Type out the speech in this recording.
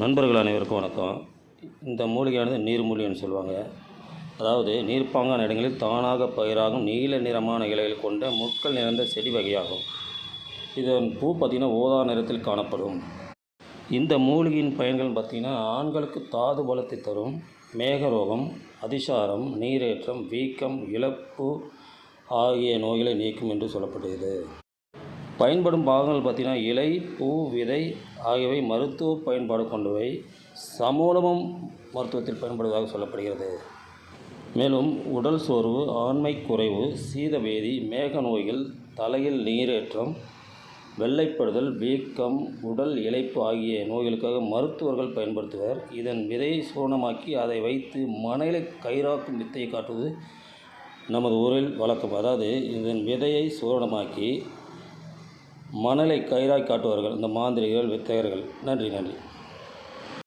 நண்பர்கள் அனைவருக்கும் வணக்கம். இந்த மூலிகையானது நீர்மூலிகைன்னு சொல்லுவாங்க. அதாவது நீர்ப்பாங்கான இடங்களில் தானாக பயிராகும் நீல நிறமான இலைகள் கொண்ட முட்கள் நிறைந்த செடி வகையாகும். இதன் பூ பார்த்திங்கன்னா ஓதா நிறத்தில் காணப்படும். இந்த மூலிகையின் பயன்கள் பார்த்திங்கன்னா ஆண்களுக்கு தாது பலத்தை தரும் மேகரோகம் அதிசாரம் நீரேற்றம் வீக்கம் இழப்பு ஆகிய நோய்களை நீக்கும் என்று சொல்லப்படுகிறது. பயன்படும் பாகங்கள் பார்த்திங்கன்னா இலை பூ விதை ஆகியவை மருத்துவ பயன்பாடு கொண்டவை. சமூலமும் மருத்துவத்தில் பயன்படுவதாக சொல்லப்படுகிறது. மேலும் உடல் சோர்வு ஆண்மை குறைவு சீதபேதி மேக நோய்கள் தலையில் நீரேற்றம் வெள்ளைப்படுதல் வீக்கம் உடல் இழைப்பு ஆகிய நோய்களுக்காக மருத்துவர்கள் பயன்படுத்துவர். இதன் விதையை சூரணமாக்கி அதை வைத்து மணலை கயிறாக்கும் வித்தையை காட்டுவது நமது ஊரில் வழக்கம். அதாவது இதன் விதையை சூரணமாக்கி மணலை கயிறாய் காட்டுவார்கள். இந்த மாந்திரிகள் வித்தகர்கள் நன்றி நன்றி.